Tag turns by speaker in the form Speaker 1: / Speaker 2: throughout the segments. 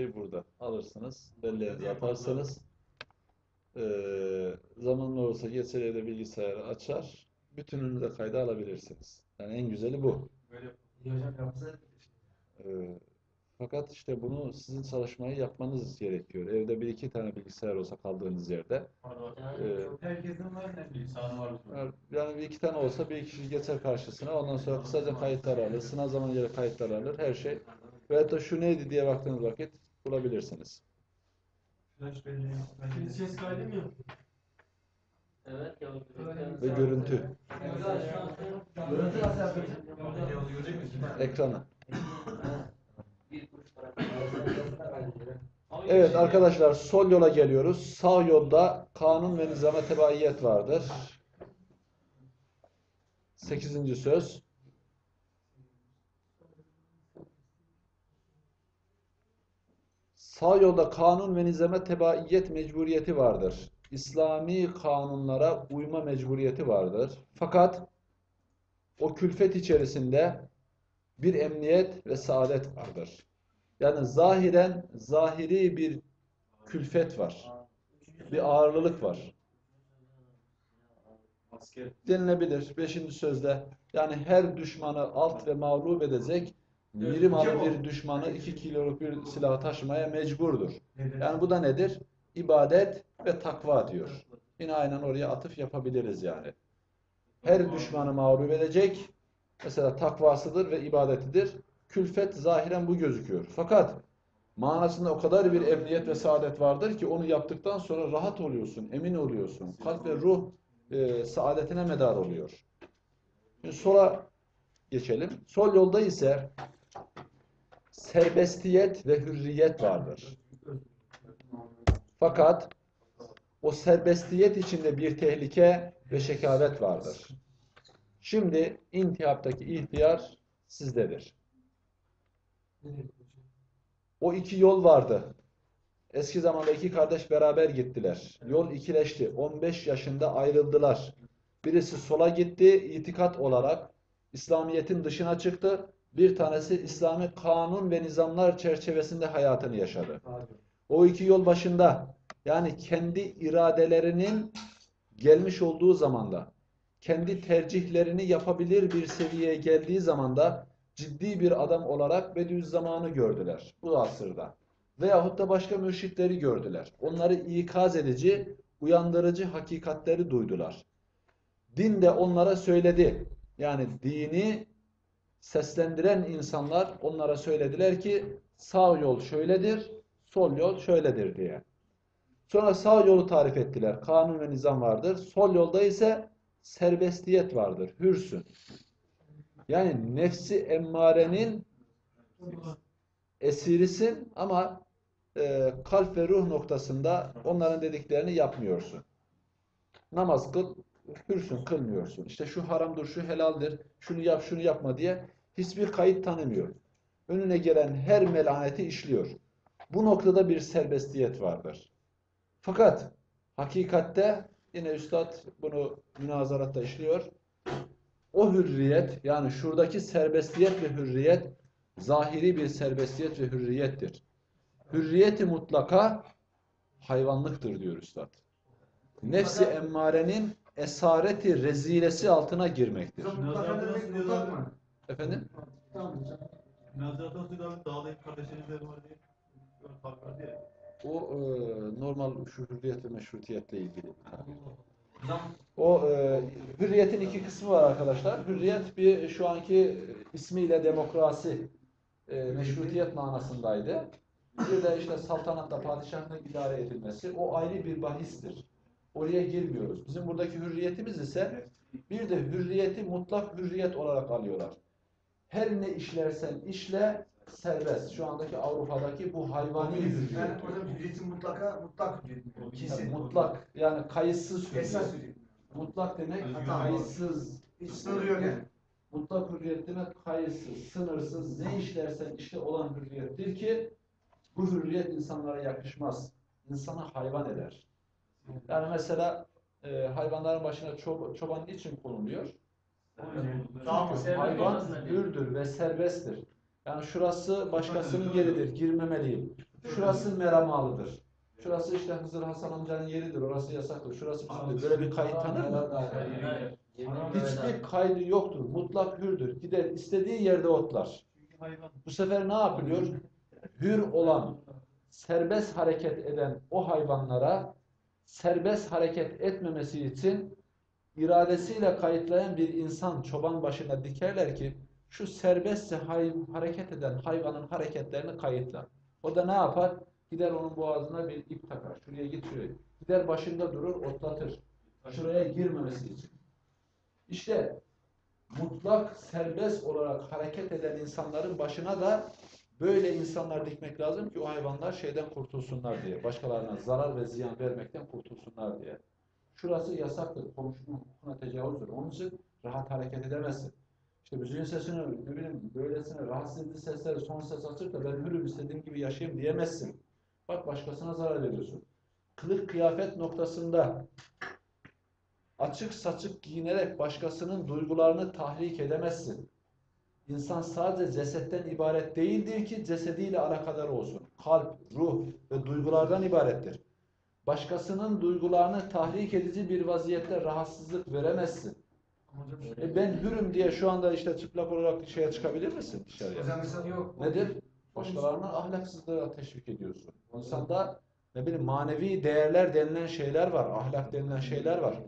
Speaker 1: şey burada. Alırsınız, belleğinize atarsınız. Ee, zamanlı olursa geçer de bilgisayarı açar. Bütününü de kayda alabilirsiniz. Yani en güzeli bu.
Speaker 2: Böyle
Speaker 3: Hocam yapsa
Speaker 1: Ee, fakat işte bunu sizin çalışmayı yapmanız gerekiyor. Evde bir iki tane bilgisayar olsa kaldığınız yerde.
Speaker 2: pardon.
Speaker 1: Ee,
Speaker 2: Herkesin var ne var.
Speaker 1: Yani- Yani bir iki tane olsa bir kişi geçer karşısına. Ondan sonra kısaca kayıtlar alır. Sınav zamanı göre kayıtlar alır. Her şey. Veyahut da şu neydi diye baktığınız vakit bulabilirsiniz.
Speaker 2: Flash belleği.
Speaker 3: Şimdi ses kaydı mı yok?
Speaker 4: Evet.
Speaker 1: Ve görüntü.
Speaker 3: Görüntü nasıl yapıyorsun?
Speaker 1: Ekrana. Evet arkadaşlar sol yola geliyoruz. Sağ yolda kanun ve nizama tebaiyet vardır. Sekizinci söz. Sağ yolda kanun ve nizame tebaiyet mecburiyeti vardır. İslami kanunlara uyma mecburiyeti vardır. Fakat o külfet içerisinde bir emniyet ve saadet vardır. Yani zahiren zahiri bir külfet var. Bir ağırlılık var. Denilebilir. Beşinci sözde yani her düşmanı alt ve mağlup edecek mirimalı bir düşmanı iki kiloluk bir silah taşımaya mecburdur. Yani bu da nedir? İbadet ve takva diyor. Yine aynen oraya atıf yapabiliriz yani. Her düşmanı mağlup edecek mesela takvasıdır ve ibadetidir. Külfet zahiren bu gözüküyor. Fakat manasında o kadar bir emniyet ve saadet vardır ki onu yaptıktan sonra rahat oluyorsun, emin oluyorsun. Kalp ve ruh e, saadetine medar oluyor. Şimdi sola geçelim. Sol yolda ise serbestiyet ve hürriyet vardır. Fakat o serbestiyet içinde bir tehlike ve şekavet vardır. Şimdi intihaptaki ihtiyar sizdedir. O iki yol vardı. Eski zamanda iki kardeş beraber gittiler. Yol ikileşti. 15 yaşında ayrıldılar. Birisi sola gitti, itikat olarak İslamiyet'in dışına çıktı. Bir tanesi İslami kanun ve nizamlar çerçevesinde hayatını yaşadı. O iki yol başında yani kendi iradelerinin gelmiş olduğu zamanda kendi tercihlerini yapabilir bir seviyeye geldiği zamanda ciddi bir adam olarak Bediüzzaman'ı gördüler bu asırda. Veyahut da başka mürşitleri gördüler. Onları ikaz edici, uyandırıcı hakikatleri duydular. Din de onlara söyledi. Yani dini seslendiren insanlar onlara söylediler ki sağ yol şöyledir, sol yol şöyledir diye. Sonra sağ yolu tarif ettiler. Kanun ve nizam vardır. Sol yolda ise serbestiyet vardır. Hürsün. Yani nefsi emmarenin esirisin ama e, kalp ve ruh noktasında onların dediklerini yapmıyorsun. Namaz kıl, hürsün, kılmıyorsun. İşte şu haramdır, şu helaldir, şunu yap, şunu yapma diye hiçbir kayıt tanımıyor. Önüne gelen her melaneti işliyor. Bu noktada bir serbestiyet vardır. Fakat hakikatte yine üstad bunu münazaratta işliyor. O hürriyet yani şuradaki serbestiyet ve hürriyet zahiri bir serbestiyet ve hürriyettir. Hürriyeti mutlaka hayvanlıktır diyor üstad. Nefsi emmarenin esareti rezilesi altına girmektir. Efendim?
Speaker 3: Tamam.
Speaker 2: Nazardan sonra abi dağdaki kardeşlerimizler var diye. Fark ya.
Speaker 1: O e, normal şu hürriyet ve meşrutiyetle ilgili. O e, hürriyetin iki kısmı var arkadaşlar. Hürriyet bir şu anki ismiyle demokrasi, e, meşrutiyet manasındaydı. Bir de işte saltanatla padişahın idare edilmesi. O ayrı bir bahistir. Oraya girmiyoruz. Bizim buradaki hürriyetimiz ise bir de hürriyeti mutlak hürriyet olarak alıyorlar. Her ne işlersen işle serbest. Şu andaki Avrupa'daki bu hayvani hürriyet.
Speaker 3: ben hocam hürriyetin mutlaka mutlak hürriyet.
Speaker 1: Yani mutlak yani kayıtsız hürriyet.
Speaker 3: Esas hürriyet.
Speaker 1: Mutlak demek
Speaker 2: Özgür
Speaker 1: kayıtsız.
Speaker 3: Hiç sınırı yok yani.
Speaker 1: Mutlak hürriyet demek kayıtsız, sınırsız, ne işlersen işte olan hürriyettir ki bu hürriyet insanlara yakışmaz. İnsanı hayvan eder. Yani mesela e, hayvanların başına çob- çoban niçin konuluyor? Çünkü hayvan hürdür ve serbesttir. Yani şurası başkasının yeridir, girmemeliyim. Şurası Meramalı'dır. Şurası işte Hızır Hasan amcanın yeridir. Orası yasaktır. Şurası bizimdir. Böyle bir kayıt tanır mı? Hiçbir kaydı yoktur. Mutlak hürdür. Gider istediği yerde otlar.
Speaker 2: Çünkü hayvan.
Speaker 1: Bu sefer ne yapılıyor? Hür olan, serbest hareket eden o hayvanlara serbest hareket etmemesi için iradesiyle kayıtlayan bir insan çoban başına dikerler ki şu serbestçe hay- hareket eden hayvanın hareketlerini kayıtla. O da ne yapar? Gider onun boğazına bir ip takar. Şuraya git şuraya. Gider başında durur, otlatır. Şuraya girmemesi için. İşte mutlak serbest olarak hareket eden insanların başına da böyle insanlar dikmek lazım ki o hayvanlar şeyden kurtulsunlar diye. Başkalarına zarar ve ziyan vermekten kurtulsunlar diye. Şurası yasaktır. Komşunun hukukuna tecavüzdür. Onun için rahat hareket edemezsin. İşte müziğin sesini, ne bileyim, böylesine rahatsız edici sesleri son ses açıp da ben hürüm istediğim gibi yaşayayım diyemezsin. Bak başkasına zarar veriyorsun. Kılık kıyafet noktasında açık saçık giyinerek başkasının duygularını tahrik edemezsin. İnsan sadece cesetten ibaret değildir ki cesediyle alakadar olsun. Kalp, ruh ve duygulardan ibarettir. Başkasının duygularını tahrik edici bir vaziyette rahatsızlık veremezsin. E ben hürüm diye şu anda işte çıplak olarak şeye çıkabilir misin dışarıya?
Speaker 3: Hocam yok.
Speaker 1: Nedir? Başkalarına ahlaksızlığa teşvik ediyorsun. İnsanda ne bileyim manevi değerler denilen şeyler var, ahlak denilen şeyler var.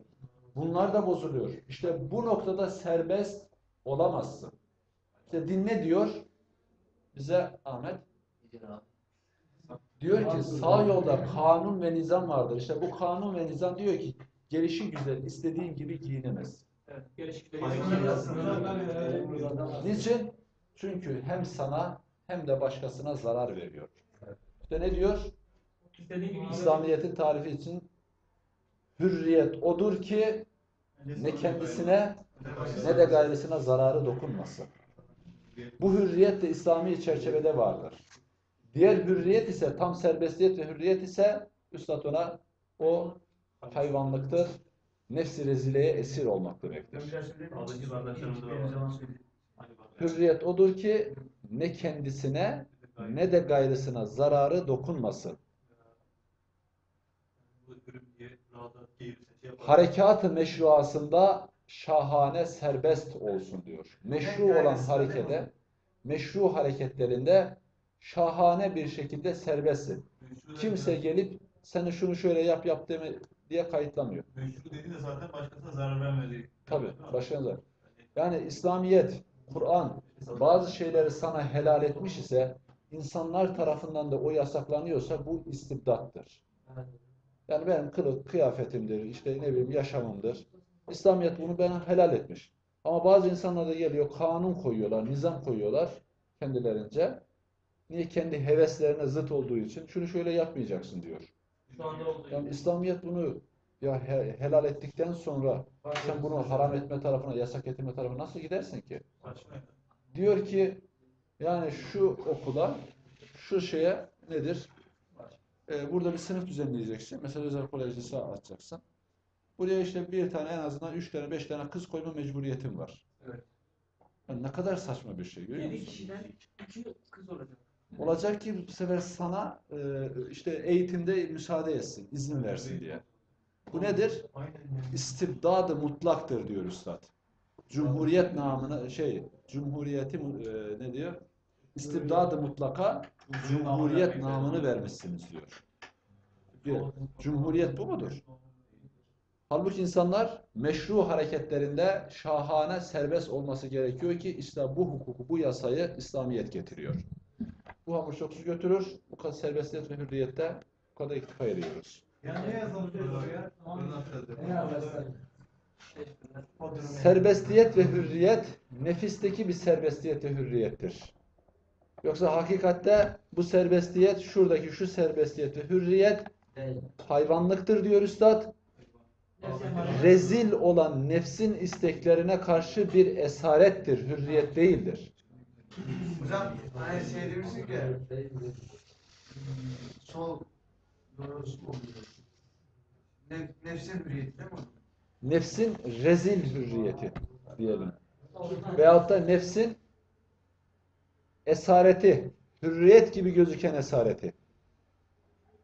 Speaker 1: Bunlar da bozuluyor. İşte bu noktada serbest olamazsın. İşte din ne diyor? Bize Ahmet diyor ki sağ yolda kanun ve nizam vardır. İşte bu kanun ve nizam diyor ki gelişi güzel istediğin gibi giyinemez.
Speaker 4: Evet.
Speaker 1: Niçin? Çünkü hem sana hem de başkasına zarar veriyor. İşte ne diyor? İslamiyet'in tarifi için hürriyet odur ki ne kendisine ne de gayrisine zararı dokunmasın. Bu hürriyet de İslami çerçevede vardır. Diğer hürriyet ise tam serbestiyet ve hürriyet ise üstad ona o hayvanlıktır. Nefsi rezileye esir olmak demektir. Hürriyet odur ki ne kendisine ne de gayrısına zararı dokunmasın.
Speaker 2: Yapar.
Speaker 1: Harekat-ı meşruasında şahane serbest olsun diyor. Meşru olan harekete, meşru hareketlerinde şahane bir şekilde serbestsin. Kimse gelip seni şunu şöyle yap yap deme diye kayıtlamıyor.
Speaker 2: Meşru dediği de zaten başkasına zarar vermediği.
Speaker 1: Tabi başınıza. Yani İslamiyet, Kur'an bazı şeyleri sana helal etmiş ise insanlar tarafından da o yasaklanıyorsa bu istibdattır. Yani benim kılık, kıyafetimdir, işte ne bileyim yaşamımdır. İslamiyet bunu bana helal etmiş. Ama bazı insanlar da geliyor kanun koyuyorlar, nizam koyuyorlar kendilerince. Niye? Kendi heveslerine zıt olduğu için şunu şöyle yapmayacaksın diyor.
Speaker 4: Şu anda olduğu
Speaker 1: Yani. İslamiyet bunu ya he- helal ettikten sonra sen bunu haram etme tarafına, yasak etme tarafına nasıl gidersin ki? Diyor ki yani şu okula, şu şeye nedir? Ee, burada bir sınıf düzenleyeceksin. Mesela özel kolej lise açacaksın. Buraya işte bir tane en azından üç tane, beş tane kız koyma mecburiyetin var.
Speaker 3: Evet.
Speaker 1: Yani ne kadar saçma bir şey görüyor musun?
Speaker 4: kişiden üçü kız olacak.
Speaker 1: Olacak ki bu sefer sana e, işte eğitimde müsaade etsin, izin versin diye. Bu nedir? İstibdadı mutlaktır diyor üstad. Cumhuriyet namına şey, cumhuriyeti e, ne diyor? İstibdadı mutlaka cumhuriyet namını vermişsiniz diyor. Bir, cumhuriyet bu mudur? Halbuki insanlar meşru hareketlerinde şahane serbest olması gerekiyor ki işte bu hukuku, bu yasayı İslamiyet getiriyor. Bu hamur çok su götürür. Bu kadar serbestiyet ve hürriyette bu kadar iktifa ediyoruz.
Speaker 3: Yani ne oraya?
Speaker 1: Serbestiyet ve hürriyet nefisteki bir serbestiyet ve hürriyettir. Yoksa hakikatte bu serbestiyet şuradaki şu serbestiyet ve hürriyet hayvanlıktır diyor üstad. Rezil olan nefsin isteklerine karşı bir esarettir, hürriyet değildir.
Speaker 3: Hocam hani şey demiştik ya. Sol? Nef, nefsin hürriyeti değil mi?
Speaker 1: Nefsin rezil hürriyeti diyelim. Veyahut da nefsin esareti, hürriyet gibi gözüken esareti.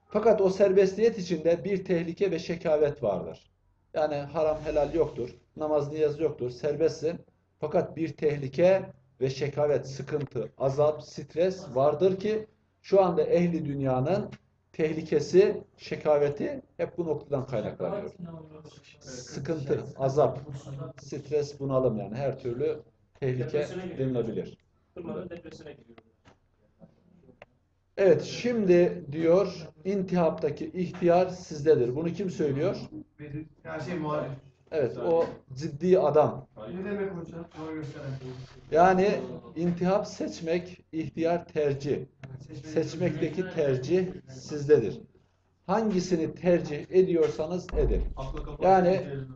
Speaker 1: Fakat o serbestiyet içinde bir tehlike ve şekavet vardır. Yani haram helal yoktur, namaz niyaz yoktur, serbestsin. Fakat bir tehlike ve şekavet, sıkıntı, azap, stres vardır ki şu anda ehli dünyanın tehlikesi, şekaveti hep bu noktadan kaynaklanıyor. Sıkıntı, azap, stres, bunalım yani her türlü tehlike denilebilir.
Speaker 4: Durmadan depresyona giriyor.
Speaker 1: Evet, şimdi diyor intihaptaki ihtiyar sizdedir. Bunu kim söylüyor?
Speaker 3: Her şey muhalif.
Speaker 1: Evet, o ciddi adam.
Speaker 3: Ne demek hocam?
Speaker 1: Yani intihap seçmek, ihtiyar tercih. Seçmekteki tercih sizdedir. Hangisini tercih ediyorsanız edin. Yani-
Speaker 2: açıyor.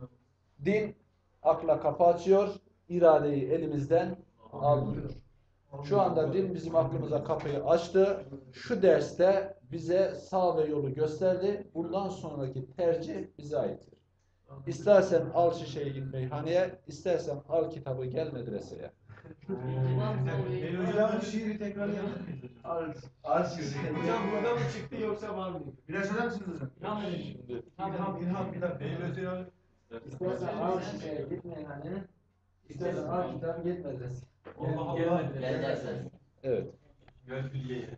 Speaker 1: Din akla kapı açıyor, iradeyi elimizden almıyor. Şu anda din bizim aklımıza kapıyı açtı. Şu derste bize sağ ve yolu gösterdi. Bundan sonraki tercih bize aittir. İstersen al şişeyi git meyhaneye, istersen al kitabı gel medreseye.
Speaker 2: Beni hocam bu şiiri tekrar yapar mıyız hocam? Hocam burada mı çıktı yoksa var mı?
Speaker 3: Biraz söyler misiniz hocam?
Speaker 2: İlham, ilham, ilham. Beni Hüseyin abi.
Speaker 1: İstersen al şişeye git meyhaneye, istersen al kitabı gel medreseye.
Speaker 2: Allah Allah.
Speaker 4: Gel
Speaker 5: dersen.
Speaker 1: Evet.
Speaker 2: Gel külliyeye.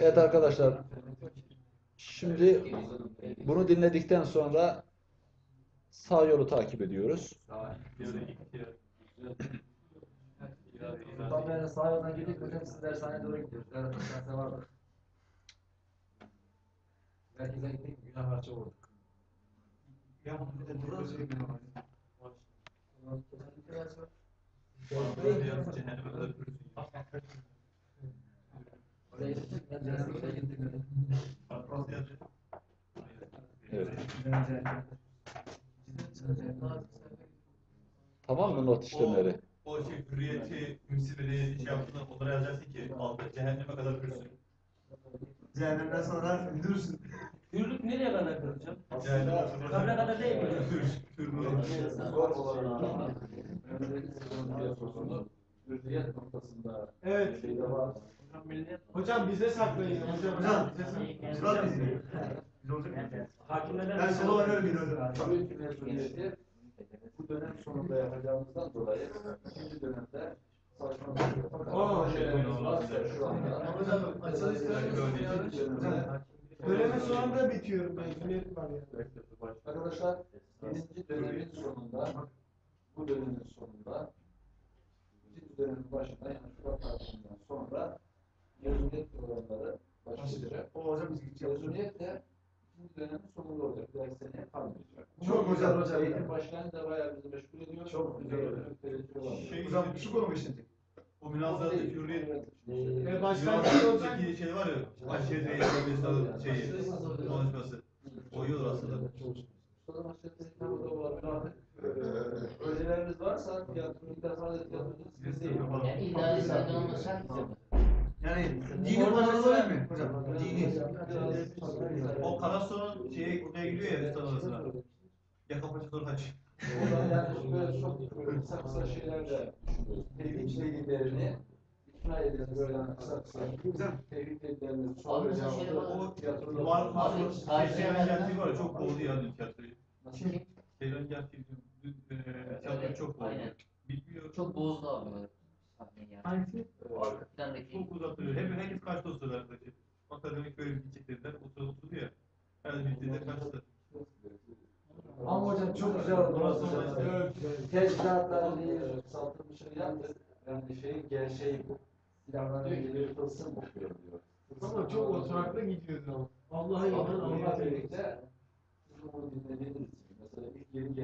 Speaker 1: Evet arkadaşlar, şimdi bunu dinledikten sonra sağ yolu takip ediyoruz.
Speaker 6: Yani sağ yoldan gittik hocam siz dershaneye doğru gidiyoruz. Evet, derste vardı. Herkese gittik, günah harça vurduk.
Speaker 3: Ya bir de burası bir gün var.
Speaker 2: Cehenneme kadar kürsün.
Speaker 6: Oraya gittik, ben derslere gittik.
Speaker 2: Nasıl yapacak?
Speaker 1: Evet. Tamam mı not işlemleri?
Speaker 2: O şey hürriyeti, ümsibeliği şey yaptığında onlara yazacaksın ki altta cehenneme kadar kürsün.
Speaker 3: Cehennemden sonra durursun.
Speaker 4: Hürlük nereye kadar hocam?
Speaker 2: Cehenneme kadar.
Speaker 4: Kabre kadar değil mi?
Speaker 2: Hür, hür,
Speaker 1: olan Hürriyet noktasında
Speaker 7: Evet.
Speaker 1: şeyde var.
Speaker 7: Hocam bize saklayın. Hocam,
Speaker 3: Hocam, biz var bizi. Biz olacak mı?
Speaker 4: Hakimlerden
Speaker 3: Ben var öyle bir hocam.
Speaker 1: Tabii ki mezuniyeti bu dönem sonunda yapacağımızdan dolayı ikinci dönemde şey.
Speaker 7: Dönemin sonunda bitiyor. Mezuniyet var ya.
Speaker 1: Arkadaşlar birinci dönemin sonunda bu dönemin sonunda ikinci dönemin başında yani Şubat tatilinden sonra mezuniyet programları başlayacak.
Speaker 3: O hocam biz gideceğiz.
Speaker 1: Mezuniyet de ikinci dönemin sonunda olacak. Bir dahaki seneye kalmayacak.
Speaker 3: Çok güzel hocam.
Speaker 1: Eğitim başkanı da bayağı bizi meşgul ediyor.
Speaker 3: Çok güzel hocam.
Speaker 2: Şey,
Speaker 3: Hocam şu konu mu işlenecek?
Speaker 2: o münazarattaki hürriyet
Speaker 7: E, başkan
Speaker 2: Yunan'daki şey var ya, aşiret reisi mesela şeyi, konuşması. O iyi olur aslında.
Speaker 1: Projelerimiz varsa tiyatro, ilk defa da tiyatromuz değil.
Speaker 5: Yani illa lisede olmasa
Speaker 3: Yani dini olarak olabilir mi hocam? Dini.
Speaker 2: O Karason'un şeye buraya gidiyor ya üstad arasına. Yaka paça doğru kaç.
Speaker 1: Oradan yani böyle çok kısa kısa şeylerle tevhid delillerini ikna edeceğiz böyle kısa kısa. Tevhid soracağız.
Speaker 5: şey var.
Speaker 1: O tiyatroda
Speaker 2: Var var.
Speaker 5: yerlerden-
Speaker 2: Gerçeği var ya çok boğdu ya dün tiyatroyu.
Speaker 1: Nasıl?
Speaker 2: Seyran Gerçeği tiyatroyu çok.
Speaker 5: Aynen.
Speaker 2: Bitmiyor.
Speaker 5: Çok bozdu abi. yani.
Speaker 7: Hangisi?
Speaker 5: Arka plandaki
Speaker 2: Çok uzatıyor. Hep herkes kaçta oturuyor arkadaşı. Akademik böyle gidecek dediler. Oturuyor oturuyor ya. Her bittiğinde kaçtı.
Speaker 6: Ama hocam çok güzel oldu.
Speaker 1: Tecdatlar diye kısaltılmışını yaptık. Yani şeyin gerçeği bu. Silahlar bir tılsım okuyor diyor.
Speaker 7: Ama çok oturaklı gidiyordu. Allah'a inan
Speaker 1: Onunla
Speaker 7: Allah'a
Speaker 1: birlikte siz bunu dinlediğiniz için mesela ilk yeni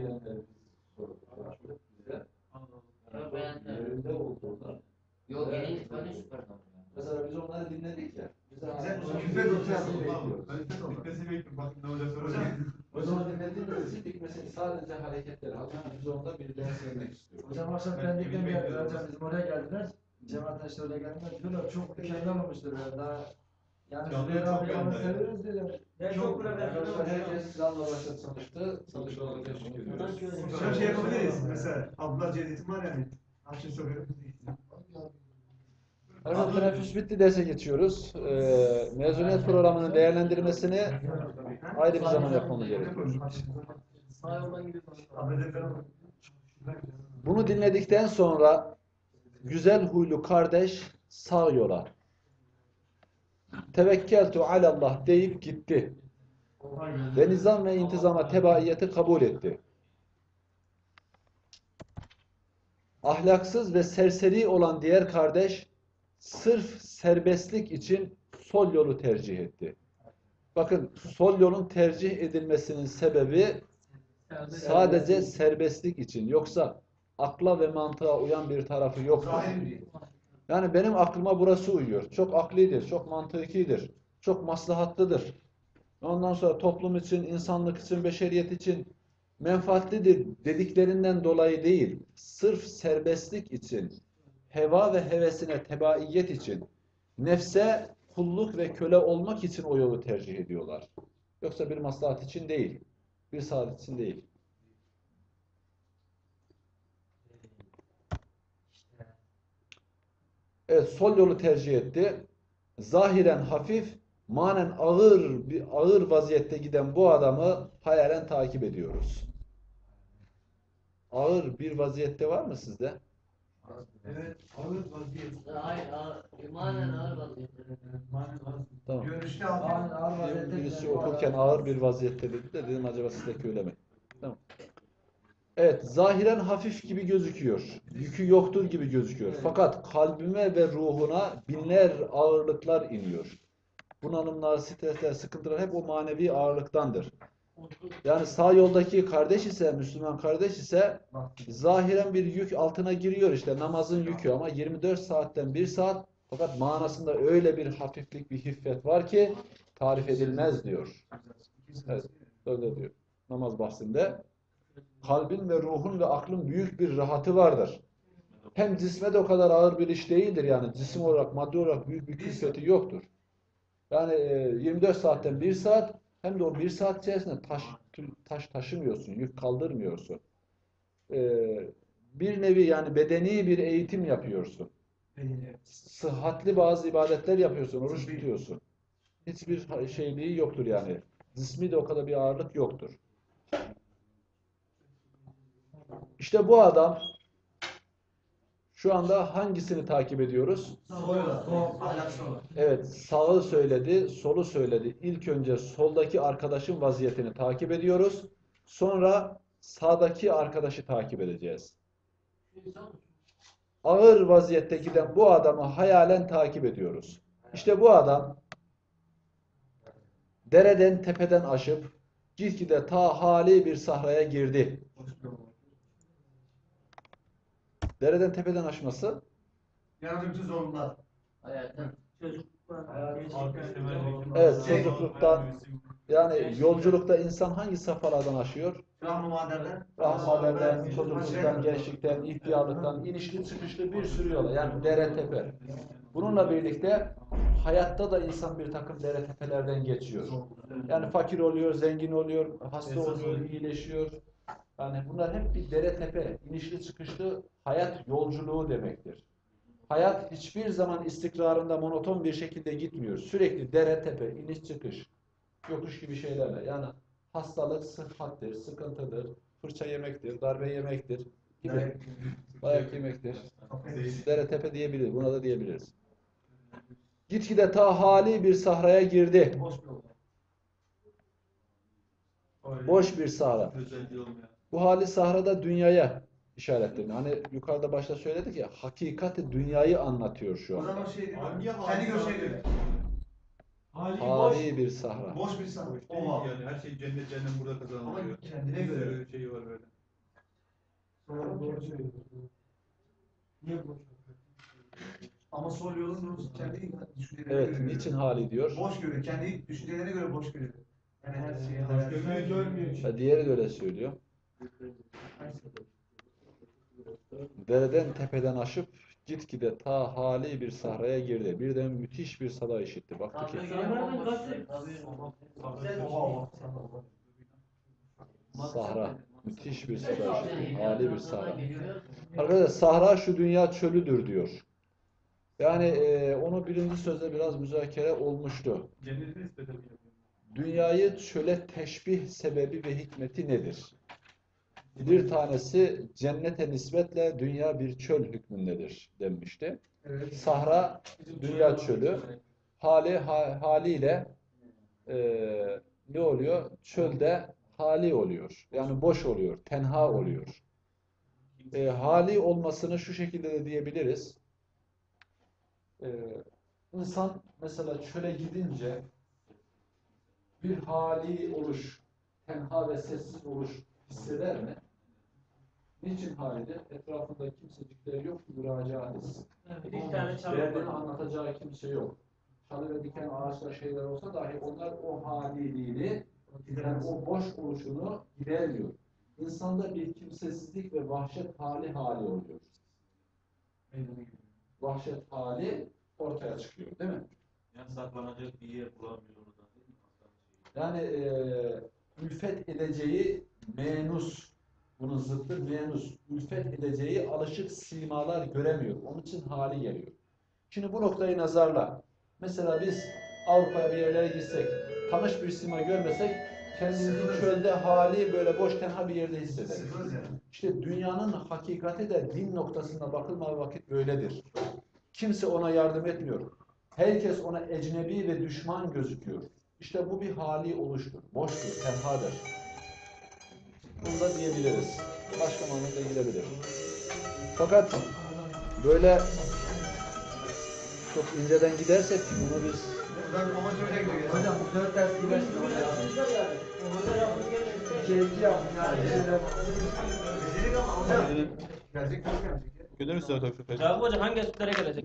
Speaker 5: Ben beğendim.
Speaker 1: yerinde olduğunda
Speaker 5: Yok yeni itibariyle süper oldu.
Speaker 1: mesela biz onları dinledik ya. Bize
Speaker 3: ediyorlar.
Speaker 1: nasıl bekliyoruz?
Speaker 2: Bitmesi bekliyorum. Bakın ne olacak sonra.
Speaker 3: Hocam.
Speaker 1: O zaman dinlediğimiz için bitmesini sadece hareketler. Halbuki biz onda bir vermek istiyoruz.
Speaker 6: Hocam akşam geldiler.
Speaker 2: bekliyorum.
Speaker 6: Hocam bizim oraya geldiler. Cemaat işte oraya geldiler. Diyorlar çok mükemmel olmuştur daha. Yani
Speaker 2: Tiyatroyu
Speaker 6: Zübeyir
Speaker 2: çok beğendiler.
Speaker 6: seviyoruz diyorlar.
Speaker 4: Ben çok burada
Speaker 1: Arkadaşlar herkes planla başladı çalıştı. Çalışmaları teşvik ediyoruz.
Speaker 3: Hocam şey yapabiliriz. Mesela Abdullah Cevdet'in var yani. Açın soruyorum.
Speaker 1: Arkadaşlar teneffüs bitti derse geçiyoruz. Ee, mezuniyet programının değerlendirmesini ayrı bir zaman yapmamız gerekiyor.
Speaker 2: Sağ yoldan gidiyorsun.
Speaker 1: Bunu dinledikten sonra güzel huylu kardeş sağ yola. Tevekkeltu alallah deyip gitti. Ve nizam ve intizama tebaiyeti kabul etti. Ahlaksız ve serseri olan diğer kardeş sırf serbestlik için sol yolu tercih etti. Bakın sol yolun tercih edilmesinin sebebi sadece serbestlik için. Yoksa akla ve mantığa uyan bir tarafı yoktur. Yani benim aklıma burası uyuyor. Çok aklidir, çok mantıkidir, çok maslahatlıdır. Ondan sonra toplum için, insanlık için, beşeriyet için menfaatlidir dediklerinden dolayı değil, sırf serbestlik için, heva ve hevesine tebaiyet için, nefse kulluk ve köle olmak için o yolu tercih ediyorlar. Yoksa bir maslahat için değil, bir saadet için değil. Evet, sol yolu tercih etti. Zahiren hafif, manen ağır bir ağır vaziyette giden bu adamı hayalen takip ediyoruz. Ağır bir vaziyette var mı sizde?
Speaker 3: Evet, ağır vaziyet.
Speaker 5: Hayır, ağır, imanen ağır vaziyette.
Speaker 1: Tamam.
Speaker 3: Görüşte hafif.
Speaker 6: ağır vaziyette
Speaker 1: Birisi okurken ağır bir vaziyette dedi de dedim acaba sizdeki öyle mi? Evet, zahiren hafif gibi gözüküyor. Yükü yoktur gibi gözüküyor. Fakat kalbime ve ruhuna binler ağırlıklar iniyor. Bunalımlar, stresler, sıkıntılar hep o manevi ağırlıktandır. Yani sağ yoldaki kardeş ise, Müslüman kardeş ise zahiren bir yük altına giriyor işte namazın yükü ama 24 saatten 1 saat fakat manasında öyle bir hafiflik, bir hiffet var ki tarif edilmez diyor. Evet, öyle diyor. Namaz bahsinde kalbin ve ruhun ve aklın büyük bir rahatı vardır. Hem cisme de o kadar ağır bir iş değildir yani cisim olarak, maddi olarak büyük bir külfeti yoktur. Yani e, 24 saatten 1 saat hem de o 1 saat içerisinde taş taş taşımıyorsun, yük kaldırmıyorsun. E, bir nevi yani bedeni bir eğitim yapıyorsun. Sıhhatli bazı ibadetler yapıyorsun, oruç tutuyorsun. Hiçbir şeyliği yoktur yani. Cismi de o kadar bir ağırlık yoktur. İşte bu adam şu anda hangisini takip ediyoruz? Evet, sağı söyledi, solu söyledi. İlk önce soldaki arkadaşın vaziyetini takip ediyoruz. Sonra sağdaki arkadaşı takip edeceğiz. Ağır vaziyette giden bu adamı hayalen takip ediyoruz. İşte bu adam dereden tepeden aşıp gitgide ta hali bir sahraya girdi. Dereden tepeden aşması
Speaker 3: bütün zorluklar.
Speaker 5: Hayatın.
Speaker 1: Evet, çocukluktan yani yolculukta insan hangi safhalardan aşıyor?
Speaker 3: Rahmı maderden.
Speaker 1: Rahmalerden, çocukluktan, gençlikten, ihtiyarlıktan, inişli çıkışlı bir sürü yola. Yani dere tepe. Bununla birlikte hayatta da insan bir takım dere tepelerden geçiyor. Yani fakir oluyor, zengin oluyor, hasta oluyor, iyileşiyor. Yani bunlar hep bir dere tepe, inişli çıkışlı hayat yolculuğu demektir. Hayat hiçbir zaman istikrarında monoton bir şekilde gitmiyor. Sürekli dere tepe, iniş çıkış, yokuş gibi şeylerle. Yani hastalık sıhhattir, sıkıntıdır, fırça yemektir, darbe yemektir gibi. Dayak yemektir. Dere tepe diyebiliriz. Buna da diyebiliriz. Gitgide ta hali bir sahraya girdi. Boş bir sahra. Bu hali sahrada dünyaya işaretleniyor. Hani yukarıda başta söyledik ya, hakikati dünyayı anlatıyor şu
Speaker 3: O
Speaker 1: an.
Speaker 3: zaman şey
Speaker 2: Hangi
Speaker 3: kendi
Speaker 2: hali
Speaker 3: görüşüne
Speaker 2: var?
Speaker 3: göre.
Speaker 2: Hali boş.
Speaker 1: Hali bir sahra.
Speaker 3: Boş bir sahne.
Speaker 2: Boş değil
Speaker 3: Oha.
Speaker 2: yani. Her şey cennet cennet burada kazanılıyor.
Speaker 3: Ama kendine
Speaker 2: Bir
Speaker 3: göre.
Speaker 2: sürü şeyi var böyle.
Speaker 7: Doğru doğru söylüyorsun. Niye boş?
Speaker 3: Ama sol yolun doğrusu kendi düşüncelerine
Speaker 1: Evet,
Speaker 3: göre.
Speaker 1: niçin hali diyor?
Speaker 3: Boş görüyor. Kendi düşüncelerine göre boş görüyor. Yani her şeyi.
Speaker 2: Boş görmeyi
Speaker 7: görmüyor işte.
Speaker 1: Ha, Diğeri de öyle söylüyor. Dereden tepeden aşıp gitgide ta hali bir sahraya girdi. Birden müthiş bir sada işitti. Baktı ki sahra. Müthiş bir sada işitti. Hali bir sahra. Arkadaşlar sahra şu dünya çölüdür diyor. Yani e, onu birinci sözde biraz müzakere olmuştu. Dünyayı çöle teşbih sebebi ve hikmeti nedir? Bir tanesi cennete nispetle dünya bir çöl hükmündedir denmişti.
Speaker 6: Evet.
Speaker 1: Sahra dünya çölü hali ha- haliyle e, ne oluyor? Çölde hali oluyor. Yani boş oluyor, tenha oluyor. E, hali olmasını şu şekilde de diyebiliriz. E, insan mesela çöle gidince bir hali oluş, tenha ve sessiz oluş hisseder mi? Niçin halidir? Etrafında kimsecikleri yok ki müracaat etsin.
Speaker 4: Bir iki tane
Speaker 1: Derdini anlatacağı kimse yok. Çalı ve diken ağaçlar şeyler olsa dahi onlar o haliliğini, yani o boş oluşunu gidermiyor. İnsanda bir kimsesizlik ve vahşet hali hali oluyor. Vahşet hali ortaya çıkıyor değil mi?
Speaker 2: Yani saklanacak bir yer bulamıyor orada. değil mi?
Speaker 1: Yani eee ülfet edeceği menus, bunun zıttı menus, ülfet edeceği alışık simalar göremiyor. Onun için hali geliyor. Şimdi bu noktayı nazarla. Mesela biz Avrupa'ya bir yerlere gitsek, tanış bir sima görmesek, kendimizi çölde hali böyle boş tenha bir yerde hissederiz. İşte dünyanın hakikati de din noktasında bakılmadığı vakit böyledir. Kimse ona yardım etmiyor. Herkes ona ecnebi ve düşman gözüküyor. İşte bu bir hali oluştur. Boştur, tenhadır. Bunu da diyebiliriz. Başka manada gidebilir. Fakat böyle çok inceden gidersek bunu biz
Speaker 3: Ben amacı öyle gidiyor.
Speaker 6: Hocam bu dört ders gidersin hocam. Bir şeyler-
Speaker 3: Rezillik ama hocam. Gelecek mi gelecek?
Speaker 2: Gelir misin arkadaşlar?
Speaker 4: Cevap hocam hangi etütlere gelecek?